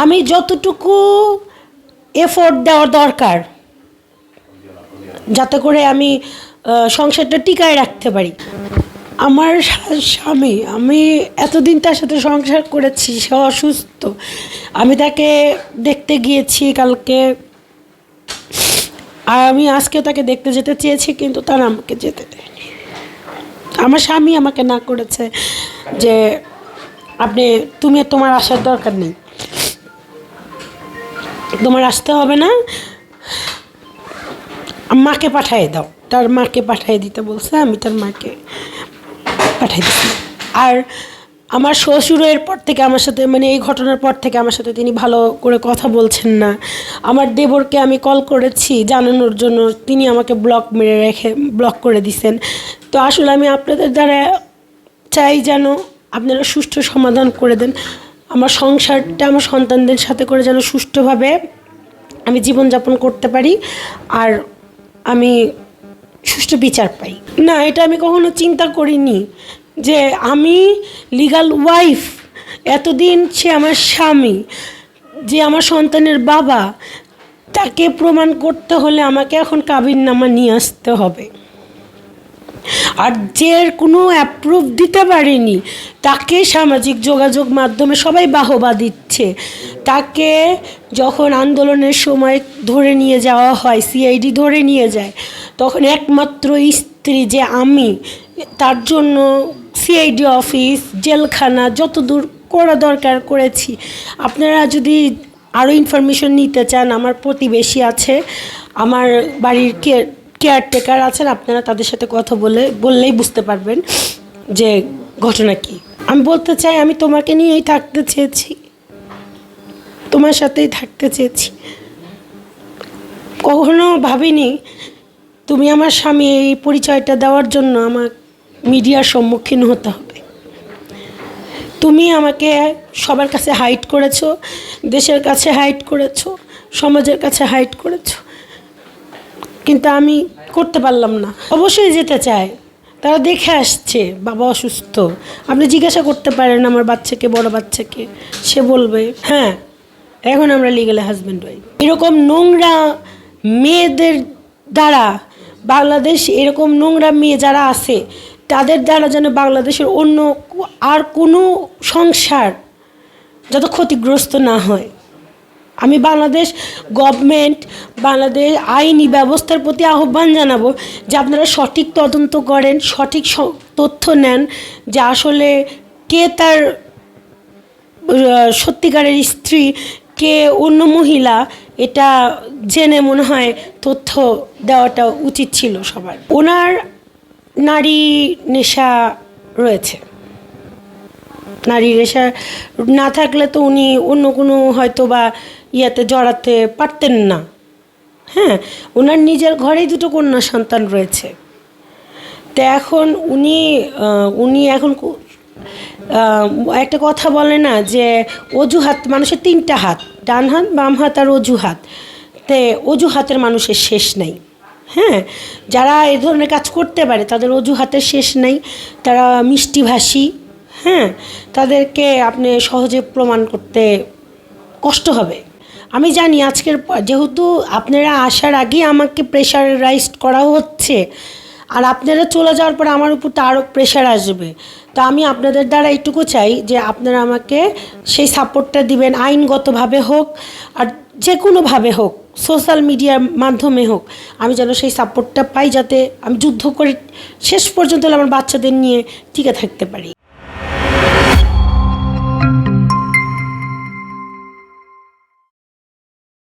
আমি যতটুকু এফোর্ট দেওয়ার দরকার, যাতে করে আমি সংসারটা টিকায় রাখতে পারি। আমার স্বামী, আমি এতদিন তার সাথে সংসার করেছি, সে অসুস্থ। আমি তাকে দেখতে গিয়েছি কালকে। আর আমি আজকে তাকে দেখতে যেতে চেয়েছি, কিন্তু তারা আমাকে যেতে দেয়নি। আমার স্বামী আমাকে না করেছে যে, আপনি, তুমি তোমার আসার দরকার নেই। তোমার আসতে হবে না। মাকে পাঠিয়ে দাও। তার মাকে পাঠিয়ে দিতে বলছে, আমি তার মাকে পাঠিয়ে দিচ্ছি আর আমার শ্বশুরের পর থেকে আমার সাথে মানে এই ঘটনার পর থেকে আমার সাথে তিনি ভালো করে কথা বলছেন না। আমার দেবরকে আমি কল করেছি জানানোর জন্য, তিনি আমাকে ব্লক মেরে রেখে ব্লক করে দিছেন। তো আসলে আমি আপনাদের দ্বারা চাই যেন আপনারা সুষ্ঠু সমাধান করে দেন। আমার সংসারটা আমার সন্তানদের সাথে করে যেন সুষ্ঠুভাবে আমি জীবনযাপন করতে পারি আর আমি সুষ্ঠু বিচার পাই। না, এটা আমি কখনো চিন্তা করিনি যে আমি লিগাল ওয়াইফ এতদিন সে আমার স্বামী, যে আমার সন্তানের বাবা, তাকে প্রমাণ করতে হলে আমাকে এখন কাবিন নামা নিয়ে আসতে হবে। আর যে কোনো অ্যাপ্রুভ দিতে পারেনি, তাকে সামাজিক যোগাযোগ মাধ্যমে সবাই বাহবা দিচ্ছে। তাকে যখন আন্দোলনের সময় ধরে নিয়ে যাওয়া হয় সিআইডি ধরে নিয়ে যায়, তখন একমাত্র স্ত্রী যে আমি, তার জন্য সিআইডি অফিস জেলখানা যত দূর করা দরকার করেছি। আপনারা যদি আরও ইনফরমেশন নিতে চান, আমার প্রতিবেশী আছে, আমার বাড়ির কে কেয়ারটেকার আছেন, আপনারা তাদের সাথে কথা বলে, বললেই বুঝতে পারবেন যে ঘটনা কি। আমি বলতে চাই, আমি তোমাকে নিয়েই থাকতে চেয়েছি। তোমার সাথেই থাকতে চেয়েছি। কখনো ভাবিনি তুমি আমার স্বামী, এই পরিচয়টা দেওয়ার জন্য আমার মিডিয়ার সম্মুখীন হতে হবে। তুমি আমাকে সবার কাছে হাইট করেছ, দেশের কাছে হাইট করেছ, সমাজের কাছে হাইট করেছ। কিন্তু আমি করতে পারলাম না। অবশ্যই যেতে চায়। তারা দেখে আসছে, বাবা অসুস্থ। আপনি জিজ্ঞাসা করতে পারেন আমার বাচ্চাকে, বড় বাচ্চাকে। সে বলবে হ্যাঁ এখন আমরা লিগেলে হাজব্যান্ড ওয়াইফ এরকম নোংরা মেয়েদের দ্বারা বাংলাদেশ, এরকম নোংরা মেয়ে যারা আছে, তাদের দ্বারা যেন বাংলাদেশের অন্য আর কোনো সংসার যত ক্ষতিগ্রস্ত না হয়। আমি বাংলাদেশ গভর্নমেন্ট বাংলাদেশ আইনি ব্যবস্থার প্রতি আহ্বান জানাব যে আপনারা সঠিক তদন্ত করেন, সঠিক তথ্য নেন যে আসলে কে তার সত্যিকারের স্ত্রী, কে অন্য মহিলা, এটা জেনে মনে হয় তথ্য দেওয়াটা উচিত ছিল সবার। ওনার নারী নেশা রয়েছে। নারী রেশা না থাকলে তো উনি অন্য কোনো হয়তো বা ইয়াতে জড়াতে পারতেন না। হ্যাঁ ওনার নিজের ঘরেই দুটো কন্যা সন্তান রয়েছে। তো এখন উনি উনি এখন একটা কথা বলে না যে অজুহাত, মানুষের তিনটা হাত, ডান হাত, বাম হাত আর অজুহাত। তে অজুহাতের মানুষের শেষ নেই। হ্যাঁ যারা এ ধরনের কাজ করতে পারে তাদের অজুহাতের শেষ নেই। তারা মিষ্টিভাষী হ্যাঁ তাদেরকে আপনি সহজে প্রমাণ করতে কষ্ট হবে। আমি জানি আজকের যেহেতু আপনারা আসার আগেই আমাকে প্রেশারাইজড করা হচ্ছে, আর আপনারা চলে যাওয়ার পর আমার উপর তো আরও প্রেশার আসবে। তো আমি আপনাদের দ্বারা এইটুকু চাই যে আপনারা আমাকে সেই সাপোর্টটা দিবেন, আইনগতভাবে হোক, আর যে কোনোভাবে হোক সোশ্যাল মিডিয়ার মাধ্যমে হোক, আমি যেন সেই সাপোর্টটা পাই যাতে আমি যুদ্ধ করে শেষ পর্যন্ত আমার বাচ্চাদের নিয়ে টিকে থাকতে পারি।